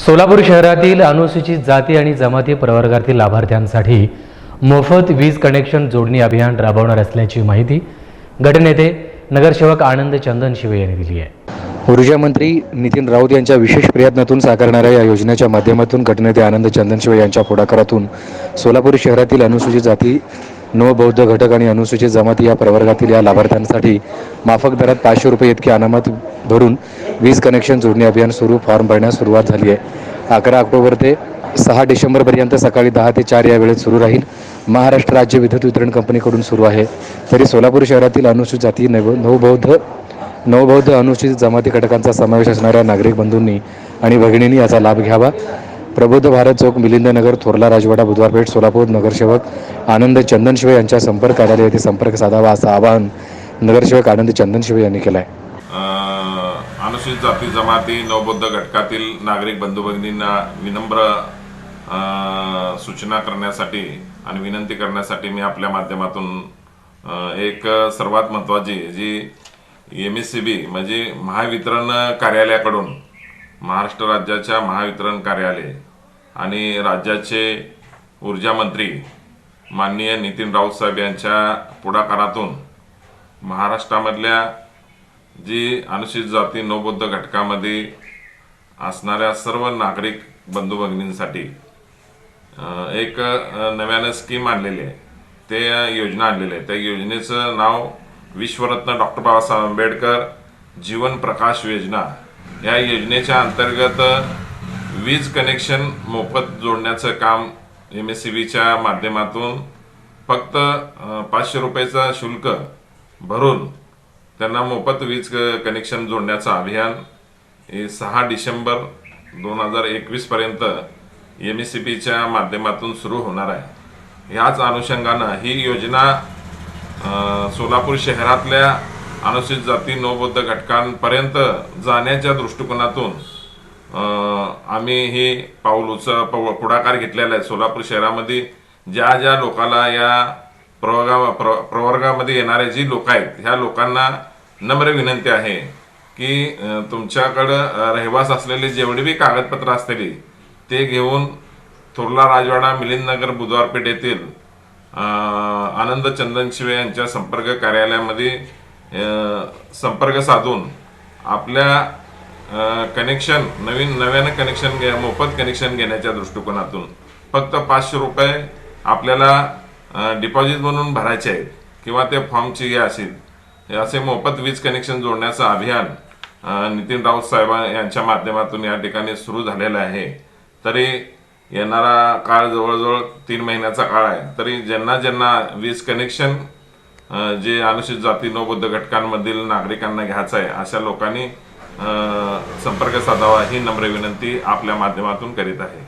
सोलापूर शहरातील अनुसूचित जाती आणि जमाती प्रवर्गातील लाभार्थ्यांसाठी मोफत वीज कनेक्शन जोडणी अभियान राबवणार असल्याची माहिती गटनेते नगरसेवक आनंद चंदन शिवे यांनी दिली आहे. ऊर्जा मंत्री नितीन राऊत यांच्या विशेष प्रयत्नातून साकारणाऱ्या या योजनेच्या माध्यमातून गटनेते आनंद चंदनशिव यांच्या पुढाकारातून सोलापूर शहरातील अनुसूचित जाती नवबौद्ध घटक आणि अनुसूचित जमाती या प्रवर्गातील या लाभार्थ्यांसाठी माफक दरात पाचशे रुपये इतकी अनामत भरून वीज कनेक्शन जोडणी अभियान सुरू फॉर्म भरण्यास सुरुवात झाली आहे. अकरा ऑक्टोबर ते सहा डिसेंबरपर्यंत सकाळी दहा ते चार या वेळेत सुरू राहील. महाराष्ट्र राज्य विद्युत वितरण कंपनीकडून सुरू आहे. तरी सोलापूर शहरातील अनुसूचित जाती नव नवबौद्ध नवबौद्ध अनुसूचित जमाती घटकांचा समावेश असणाऱ्या नागरिक बंधूंनी आणि भगिनींनी याचा लाभ घ्यावा. प्रबुद्ध भारत चौक मिलिंदनगर थोरला राजवाडा बुधवारपेठ सोलापूर नगरसेवक आनंद चंदनशिवे यांच्या संपर्क कार्यालय येथे संपर्क साधावा असं आवाहन नगरसेवक आनंद चंदनशिवे यांनी केलं आहे अनुसूचित जाती जमाती नवबौद्ध घटकातील नागरिक बंधू भगिनींना विनम्र सूचना करण्यासाठी आणि विनंती करण्यासाठी मी आपल्या माध्यमातून एक सर्वात महत्त्वाची जी एम एस सी बी म्हणजे महावितरण कार्यालयाकडून महाराष्ट्र राज्याच्या महावितरण कार्यालय आणि राज्याचे ऊर्जा मंत्री माननीय नितीन राऊत साहेब यांच्या पुढाकारातून महाराष्ट्रामधल्या जी अनुसूचित जाती नवबौद्ध घटकामध्ये असणाऱ्या सर्व नागरिक बंधू भगिनींसाठी एक नव्यानं स्कीम आणलेली आहे. ते योजना आणलेली आहे. त्या योजनेचं नाव विश्वरत्न डॉक्टर बाबासाहेब आंबेडकर जीवन प्रकाश योजना या योजनेच्या अंतर्गत वीज कनेक्शन मोफत जोडण्याचं काम एम एस सी बीच्या माध्यमातून फक्त पाचशे रुपयाचा शुल्क भरून त्यांना मोफत वीज क- कनेक्शन जोडण्याचं अभियान हे सहा डिसेंबर दोन हजार एकवीसपर्यंत एम एस सी बीच्या माध्यमातून सुरू होणार आहे. ह्याच अनुषंगानं ही योजना सोलापूर शहरातल्या अनुसूचित जाती नवबौद्ध घटकांपर्यंत जाण्याच्या दृष्टिकोनातून आम्ही हे पाऊल उच पव- पुढाकार घेतलेला आहे. सोलापूर शहरामध्ये ज्या ज्या लोकाला या प्रवर्गा प्र प्रवर्गामध्ये येणारे जी लोक आहेत ह्या लोकांना नम्र विनंती आहे की तुमच्याकडं रहिवास असलेले जेवढी बी कागदपत्र असलेली ते घेऊन थोरला राजवाडा मिलिंदनगर बुधवारपेठ येथील अ, आनंद चंदनशिवे यांच्या संपर्क कार्यालयामध्ये संपर्क साधून आपल्या कनेक्शन नवीन नव्यानं कनेक्शन घ्या मोफत कनेक्शन घेण्याच्या दृष्टिकोनातून फक्त पाचशे रुपये आपल्याला डिपॉझिट म्हणून भरायचे आहेत किंवा ते फॉर्मची हे असेल असे मोफत वीज कनेक्शन जोडण्याचं अभियान नितीन राऊत साहेब यांच्या माध्यमातून या ठिकाणी सुरू झालेलं आहे. तरी येणारा काळ जवळजवळ तीन महिन्याचा काळ आहे. तरी ज्यांना ज्यांना वीज कनेक्शन जे अनुसूचित जाती नवबौद्ध घटकांमधील नागरिकांना घ्यायचं आहे अशा लोकांनी संपर्क साधावा ही नम्र विनंती आपल्या माध्यमातून करीत आहे.